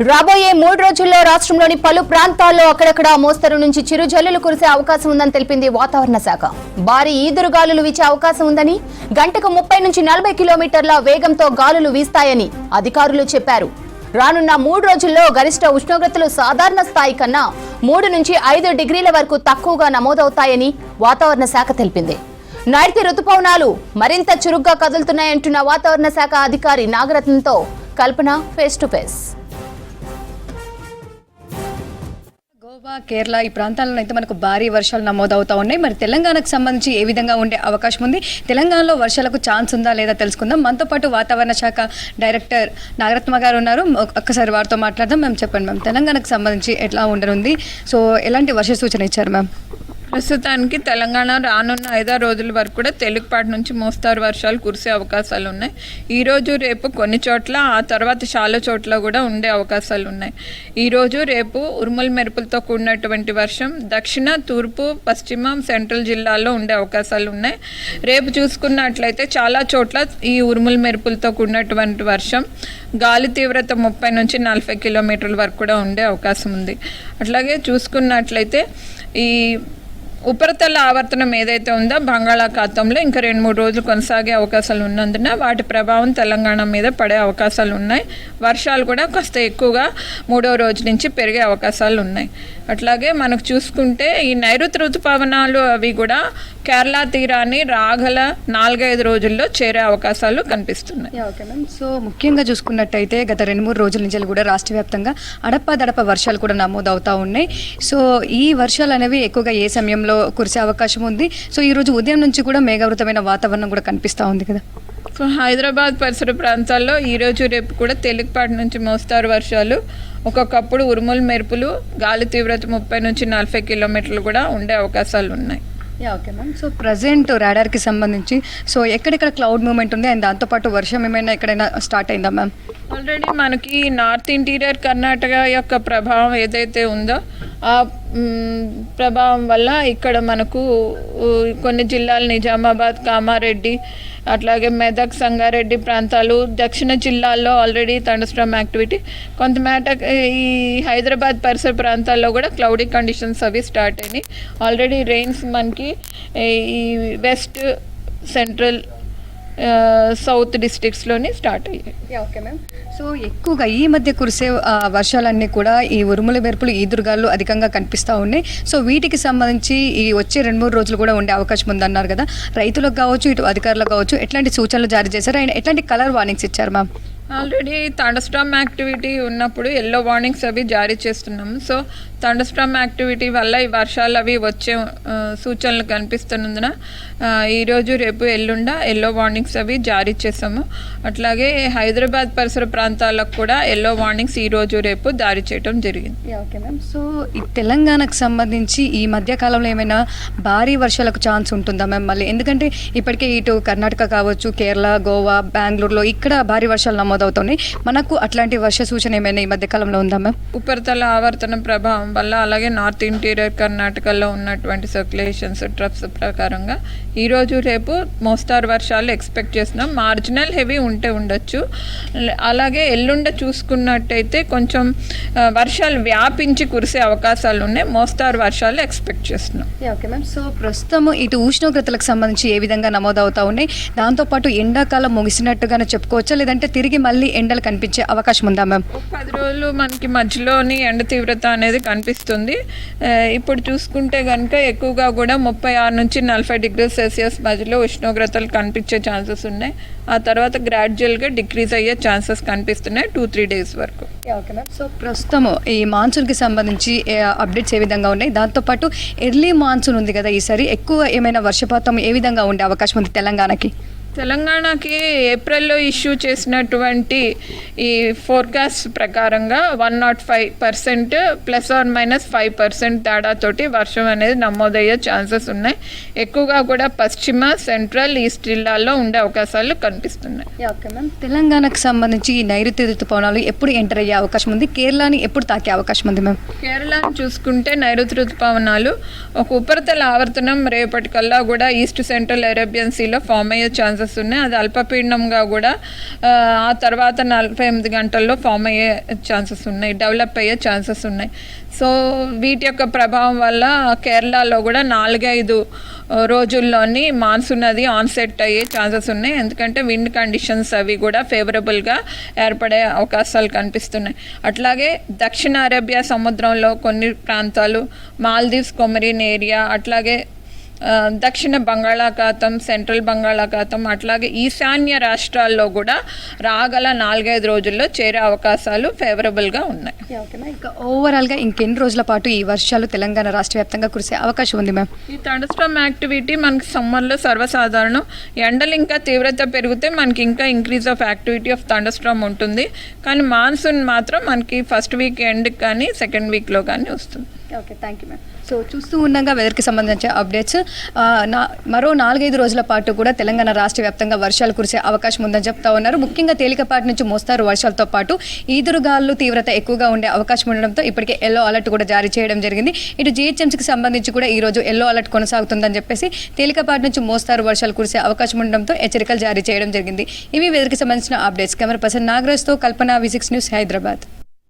రాబోయే మూడు రోజుల్లో రాష్ట్రంలోని పలు ప్రాంతాల్లో అక్కడక్కడ మోస్తరు నుంచి చిరుజల్లులు కురిసే అవకాశం ఉందని తెలిపింది వాతావరణ శాఖ. భారీ ఈదురు గాలులు వీచే అవకాశం ఉందని గంటకు ముప్పై నుంచి నలభై కిలోమీటర్ల వేగంతో గాలులు వీస్తాయని అధికారులు చెప్పారు. రానున్న మూడు రోజుల్లో గరిష్ట ఉష్ణోగ్రతలు సాధారణ స్థాయి కన్నా మూడు నుంచి ఐదు డిగ్రీల వరకు తక్కువగా నమోదవుతాయని వాతావరణ శాఖ తెలిపింది. నైరుతి రుతుపవనాలు మరింత చురుగ్గా కదులుతున్నాయంటున్న వాతావరణ శాఖ అధికారి నాగరత్నంతో Kalpana face to face Goa Kerala ఈ ప్రాంతాల్లో అయితే మనకు భారీ వర్షాలు నమోదవుతా ఉన్నాయి. మరి తెలంగాణకు సంబంధించి ఏ విధంగా ఉండే అవకాశం ఉంది? తెలంగాణలో వర్షాలకు ఛాన్స్ ఉందా లేదా తెలుసుకుందాం. మనతో పాటు వాతావరణ శాఖ డైరెక్టర్ నాగరత్న గారు ఉన్నారు. ఒక్కసారి వారితో మాట్లాడదాం. మేము చెప్పండి మ్యామ్ తెలంగాణకు సంబంధించి ఎట్లా ఉండనుంది? సో ఎలాంటి వర్ష సూచన ఇచ్చారు మ్యామ్? ప్రస్తుతానికి తెలంగాణ రానున్న ఐదో రోజుల వరకు కూడా తేలికపాటి నుంచి మోస్తారు వర్షాలు కురిసే అవకాశాలు ఉన్నాయి. ఈ రోజు రేపు కొన్ని చోట్ల ఆ తర్వాత చాలా చోట్ల కూడా ఉండే అవకాశాలు ఉన్నాయి. ఈరోజు రేపు ఉరుముల మెరుపులతో కూడినటువంటి వర్షం దక్షిణ తూర్పు పశ్చిమ సెంట్రల్ జిల్లాల్లో ఉండే అవకాశాలు ఉన్నాయి. రేపు చూసుకున్నట్లయితే చాలా చోట్ల ఈ ఉరుముల మెరుపులతో కూడినటువంటి వర్షం గాలి తీవ్రత ముప్పై నుంచి నలభై కిలోమీటర్ల వరకు కూడా ఉండే అవకాశం ఉంది. అట్లాగే చూసుకున్నట్లయితే ఈ ఉపరితల ఆవర్తనం ఏదైతే ఉందో బంగాళాఖాతంలో ఇంకా రెండు మూడు రోజులు కొనసాగే అవకాశాలు ఉన్నందున వాటి ప్రభావం తెలంగాణ మీద పడే అవకాశాలు ఉన్నాయి. వర్షాలు కూడా కాస్త ఎక్కువగా మూడో రోజు నుంచి పెరిగే అవకాశాలు ఉన్నాయి. అట్లాగే మనకు చూసుకుంటే ఈ నైరుతి ఋతుపవనాలు అవి కూడా కేరళ తీరాన్ని రాగల నాలుగైదు రోజుల్లో చేరే అవకాశాలు కనిపిస్తున్నాయి. ఓకే మ్యామ్ సో ముఖ్యంగా చూసుకున్నట్టయితే గత రెండు మూడు రోజుల నుంచి కూడా రాష్ట్ర వ్యాప్తంగా అడపదడప వర్షాలు కూడా నమోదవుతూ ఉన్నాయి. సో ఈ వర్షాలు అనేవి ఎక్కువగా ఏ సమయంలో కురిసే అవకాశం ఉంది? సో ఈరోజు ఉదయం నుంచి కూడా మేఘావృతమైన వాతావరణం కూడా కనిపిస్తూ ఉంది కదా? హైదరాబాద్ పరిసర ప్రాంతాల్లో ఈ రోజు రేపు కూడా తేలికపాటి నుంచి మోస్తారు వర్షాలు. ఒక్కొక్కప్పుడు ఉరుములు మెరుపులు గాలి తీవ్రత ముప్పై నుంచి నలభై కిలోమీటర్లు కూడా ఉండే అవకాశాలు ఉన్నాయి. Yeah okay ma'am. So present రాడార్కి సంబంధించి సో ఎక్కడెక్కడ క్లౌడ్ మూమెంట్ ఉంది? అండ్ దాంతోపాటు వర్షం ఏమైనా ఎక్కడైనా స్టార్ట్ అయిందా మ్యామ్? ఆల్రెడీ మనకి నార్త్ ఇంటీరియర్ కర్ణాటక యొక్క ప్రభావం ఏదైతే ఉందో ఆ ప్రభావం వల్ల ఇక్కడ మనకు కొన్ని జిల్లాలు నిజామాబాద్ కామారెడ్డి అట్లాగే మెదక్ సంగారెడ్డి ప్రాంతాలు దక్షిణ జిల్లాల్లో ఆల్రెడీ థండర్స్టామ్ యాక్టివిటీ కొంతమేట ఈ హైదరాబాద్ పరిసర ప్రాంతాల్లో కూడా క్లౌడీ కండిషన్స్ అవి స్టార్ట్ అయినాయి. ఆల్రెడీ రెయిన్స్ మనకి ఈ వెస్ట్ సెంట్రల్ సౌత్ డిస్ట్రిక్ట్స్లోనే స్టార్ట్ అయ్యాయి. ఓకే మ్యామ్ సో ఎక్కువగా ఈ మధ్య కురిసే వర్షాలన్నీ కూడా ఈ ఉరుముల మెరుపులు ఈదురుగాలు అధికంగా కనిపిస్తూ ఉన్నాయి. సో వీటికి సంబంధించి ఈ వచ్చే రెండు మూడు రోజులు కూడా ఉండే అవకాశం ఉందన్నారు కదా. రైతులకు కావచ్చు ఇటు అధికారులకు కావచ్చు ఎట్లాంటి సూచనలు జారీ చేశారు? అండ్ ఎట్లాంటి కలర్ వార్నింగ్స్ ఇచ్చారు మ్యామ్ ఆల్రెడీ థండర్స్టామ్ యాక్టివిటీ ఉన్నప్పుడు ఎల్లో వార్నింగ్స్ అవి జారీ చేస్తున్నాము. సో థండర్స్టామ్ యాక్టివిటీ వల్ల ఈ వర్షాలు అవి వచ్చే సూచనలు కనిపిస్తున్నందున ఈరోజు రేపు ఎల్లుండ ఎల్లో వార్నింగ్స్ అవి జారీ చేసాము అట్లాగే హైదరాబాద్ పరిసర ప్రాంతాలకు కూడా ఎల్లో వార్నింగ్స్ ఈరోజు రేపు జారీ చేయడం జరిగింది. ఓకే మ్యామ్ సో ఈ తెలంగాణకు సంబంధించి ఈ మధ్యకాలంలో ఏమైనా భారీ వర్షాలకు ఛాన్స్ ఉంటుందా మ్యామ్ మళ్ళీ ఎందుకంటే ఇప్పటికే ఇటు కర్ణాటక కావచ్చు కేరళ గోవా బెంగళూరులో ఇక్కడ భారీ వర్షాలు నమోదవుతున్నాయి మనకు అట్లాంటి వర్ష సూచన ఏమైనా ఈ మధ్య కాలంలో ఉందా మ్యామ్? ఉపరితల ఆవర్తన ప్రభావం వల్ల అలాగే నార్త్ ఇంటీరియర్ కర్ణాటకలో ఉన్నటువంటి సర్క్యులేషన్స్ ట్రప్స్ ప్రకారంగా ఈరోజు రేపు మోస్తారు వర్షాలు ఎక్స్పెక్ట్ చేస్తున్నాం. మార్జినల్ హెవీ ఉంటే ఉండొచ్చు. అలాగే ఎల్లుండ చూసుకున్నట్టయితే కొంచెం వర్షాలు వ్యాపించి కురిసే అవకాశాలు ఉన్నాయి. మోస్తారు వర్షాలు ఎక్స్పెక్ట్ చేస్తున్నాం. ఓకే మ్యామ్ సో ప్రస్తుతం ఇటు ఉష్ణోగ్రతలకు సంబంధించి ఏ విధంగా నమోదవుతా ఉన్నాయి? దాంతోపాటు ఎండాకాలం ముగిసినట్టుగానే చెప్పుకోవచ్చా? లేదంటే తిరిగి మళ్ళీ ఎండలు కనిపించే అవకాశం ఉందా మ్యామ్ పది రోజులు మనకి మధ్యలోని ఎండ తీవ్రత అనేది కనిపిస్తుంది. ఇప్పుడు చూసుకుంటే కనుక ఎక్కువగా కూడా ముప్పై ఆరు నుంచి నలభై డిగ్రీ సెల్సియస్ మధ్యలో ఉష్ణోగ్రతలు కనిపించే ఛాన్సెస్ ఉన్నాయి. ఆ తర్వాత గ్రాడ్యువల్గా డిక్రీజ్ అయ్యే ఛాన్సెస్ కనిపిస్తున్నాయి టూ త్రీ డేస్ వరకు. ఓకే మ్యామ్ సో ప్రస్తుతం ఈ మాన్సూన్కి సంబంధించి అప్డేట్స్ ఏ విధంగా ఉన్నాయి? దాంతోపాటు ఎర్లీ మాన్సూన్ ఉంది కదా ఈసారి. ఎక్కువ ఏమైనా వర్షపాతం ఏ విధంగా ఉండే అవకాశం ఉంది తెలంగాణకి? తెలంగాణకి ఏప్రిల్లో ఇష్యూ చేసినటువంటి ఈ ఫోర్కాస్ట్ ప్రకారంగా one not five percent plus or minus five percent తేడాతోటి వర్షం అనేది నమోదయ్యే ఛాన్సెస్ ఉన్నాయి. ఎక్కువగా కూడా పశ్చిమ సెంట్రల్ ఈస్ట్ జిల్లాల్లో ఉండే అవకాశాలు కనిపిస్తున్నాయి. ఓకే మ్యామ్ తెలంగాణకు సంబంధించి ఈ నైరుతి ఋతుపవనాలు ఎప్పుడు ఎంటర్ అయ్యే అవకాశం ఉంది? కేరళని ఎప్పుడు తాకే అవకాశం ఉంది మ్యామ్ కేరళను చూసుకుంటే నైరుతి ఋతుపవనాలు ఒక ఉపరితల ఆవర్తనం రేపటికల్లా కూడా ఈస్ట్ సెంట్రల్ అరేబియన్ సీలో ఫామ్ అయ్యే ఛాన్సెస్ ఉన్నాయి. అది అల్పపీడనంగా కూడా ఆ, ఆ తర్వాత నలభై ఎనిమిది గంటల్లో ఫామ్ అయ్యే ఛాన్సెస్ ఉన్నాయి డెవలప్ అయ్యే ఛాన్సెస్ ఉన్నాయి. సో వీటి యొక్క ప్రభావం వల్ల కేరళలో కూడా నాలుగైదు రోజుల్లోని మాన్సూన్ అది ఆన్సెట్ అయ్యే ఛాన్సెస్ ఉన్నాయి. ఎందుకంటే విండ్ కండిషన్స్ అవి కూడా ఫేవరబుల్గా ఏర్పడే అవకాశాలు కనిపిస్తున్నాయి. అట్లాగే దక్షిణ అరేబియా సముద్రంలో కొన్ని ప్రాంతాలు మాల్దీవ్స్ కొమరిన్ ఏరియా అట్లాగే దక్షిణ బంగాళాఖాతం సెంట్రల్ బంగాళాఖాతం అట్లాగే ఈశాన్య రాష్ట్రాల్లో కూడా రాగల నాలుగైదు రోజుల్లో చేరే అవకాశాలు ఫేవరబుల్గా ఉన్నాయి. ఓకేనా ఇంకా ఓవరాల్గా ఇంకెన్ని రోజుల పాటు ఈ వర్షాలు తెలంగాణ రాష్ట్ర వ్యాప్తంగా కురిసే అవకాశం ఉంది మ్యామ్ ఈ థండర్స్టామ్ యాక్టివిటీ మనకి సమ్మర్లో సర్వసాధారణం. ఎండలు ఇంకా తీవ్రత పెరిగితే మనకి ఇంకా increase of activity of thunderstorm ఉంటుంది. కానీ మాన్సూన్ మాత్రం మనకి ఫస్ట్ వీక్ ఎండ్కి కానీ సెకండ్ వీక్లో కానీ వస్తుంది. Okay thank you ma'am so చూస్తూ ఉండగా వెదర్కి సంబంధించిన అప్డేట్స్ నా మరో నాలుగైదు రోజుల పాటు కూడా తెలంగాణ రాష్ట్ర వ్యాప్తంగా వర్షాలు కురిసే అవకాశం ఉందని చెప్తా ఉన్నారు. ముఖ్యంగా తేలికపాటి నుంచి మోస్తారు వర్షాలతో పాటు ఈదురుగాలు తీవ్రత ఎక్కువగా ఉండే అవకాశం ఉండడంతో ఇప్పటికే ఎల్లో అలర్ట్ కూడా జారీ చేయడం జరిగింది. ఇటు జిహెచ్ఎంసీకి సంబంధించి కూడా ఈ రోజు ఎల్లో అలర్ట్ కొనసాగుతుందని చెప్పేసి తేలికపాటి నుంచి మోస్తారు వర్షాలు కురిసే అవకాశం ఉండడంతో హెచ్చరికలు జారీ చేయడం జరిగింది. ఇవి వెదర్కి సంబంధించిన updates camera person నాగరాజ్తో Kalpana V six news Hyderabad.